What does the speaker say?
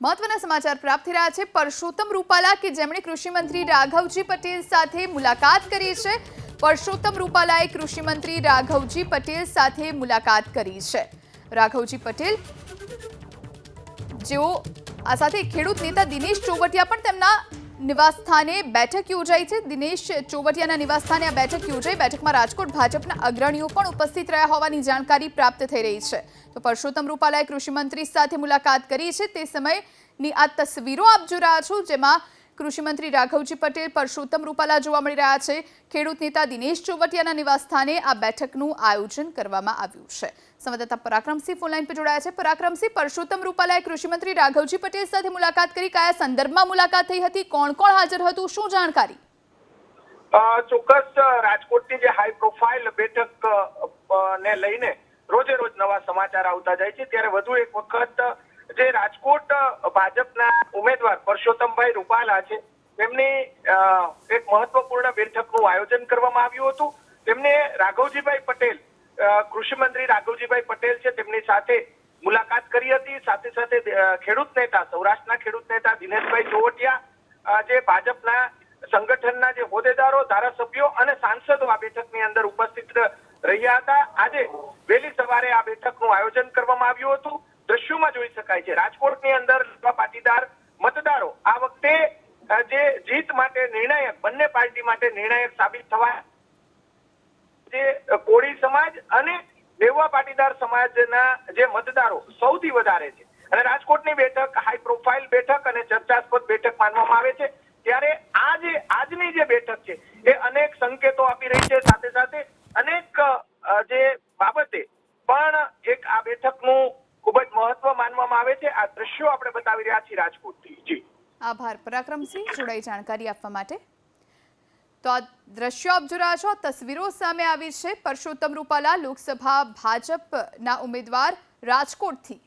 મહત્વના સમાચાર પ્રાપ્ત થઈ રહ્યા છે. પરસોત્તમ રૂપાલા કે જેમણે કૃષિમંત્રી રાઘવજી પટેલ સાથે મુલાકાત કરી છે. પરસોત્તમ રૂપાલાએ કૃષિમંત્રી રાઘવજી પટેલ સાથે મુલાકાત કરી છે. રાઘવજી પટેલ, જેઓ આ સાથે ખેડૂત નેતા દિનેશ ચોવટિયા પણ તેમના નિવાસસ્થાને બેઠક યોજાઈ છે. દિનેશ ચોવટિયાના નિવાસસ્થાને આ બેઠક યોજાઈ. બેઠકમાં રાજકોટ ભાજપના અગ્રણીઓ પણ ઉપસ્થિત રહ્યા હોવાની જાણકારી પ્રાપ્ત થઈ રહી છે. તો પરસોત્તમ રૂપાલાએ કૃષિમંત્રી સાથે મુલાકાત કરી છે. તે સમયની આ તસવીરો આપ જોઈ રહ્યા છો, જેમાં કૃષિમંત્રી રાઘવજી પટેલ, પરસોત્તમ રૂપાલા જોવા મળી રહ્યા છે. ખેડૂત નેતા દિનેશ ચોવટિયાના નિવાસસ્થાને આ બેઠકનું આયોજન કરવામાં આવ્યું છે. સંવાદદાતા પરાક્રમસિંહ ફોનલાઈન પર જોડાયા છે. પરાક્રમસિંહ, પરસોત્તમ રૂપાલાએ કૃષિમંત્રી રાઘવજી પટેલ સાથે મુલાકાત કરી. કયા સંદર્ભમાં મુલાકાત થઈ હતી? કોણ કોણ હાજર હતું? શું જાણકારી? ચોક્કસ રાજકોટની જે હાઈ પ્રોફાઇલ બેઠક ને લઈને રોજે રોજ નવા સમાચાર આવતા જાય છે. ત્યારે વધુ એક વખત જે રાજકોટ ભાજપના ઉમેદવાર પરસોત્તમભાઈ રૂપાલા છે. તેમની એક મહત્વપૂર્ણ બેઠકનું આયોજન કરવામાં આવ્યું હતું. તેમને રાઘવજીભાઈ પટેલ કૃષિમંત્રી રાઘવજીભાઈ પટેલ છે, તેમની સાથે મુલાકાત કરી હતી. સાથે સાથે ખેડૂત નેતા, સૌરાષ્ટ્રના ખેડૂત નેતા દિનેશભાઈ ચોવટિયા જે ભાજપના સંગઠનના જે હોદ્દેદારો, ધારાસભ્યો અને સાંસદો આ બેઠકની અંદર ઉપસ્થિત રહ્યા હતા. આજે વહેલી સવારે આ બેઠકનું આયોજન કરવામાં આવ્યું હતું. દ્રશ્યોમાં જોઈ શકાય છે, રાજકોટની અંદર પાટીદાર વખતે જે જીત માટે નિર્ણાયક, બંને પાર્ટી માટે નિર્ણાયક સાબિત થવા જે કોળી સમાજ અને દેવા પાટીદાર સમાજના જે મતદારો સૌથી વધારે છે. અને રાજકોટની બેઠક હાઈ પ્રોફાઇલ બેઠક અને ચર્ચાસ્પદ બેઠક માનવામાં આવે છે. ત્યારે આ જે આજની જે બેઠક છે, એ અનેક સંકેતો આપી રહી છે. સાથે સાથે અનેક જે બાબતે પણ એક આ બેઠકનું ખૂબ જ મહત્વ માનવામાં આવે છે. આ દ્રશ્યો આપણે બતાવી રહ્યા છીએ રાજકોટથી. જી. આભાર. પરાક્રમસિંહ, જોડાઈ જાણકારી આપવા માટે. તો આ દ્રશ્યો આપ જોઈ છો તસવીરો સામે આવી છે. પરસોત્તમ રૂપાલા લોકસભા ભાજપના ઉમેદવાર રાજકોટથી.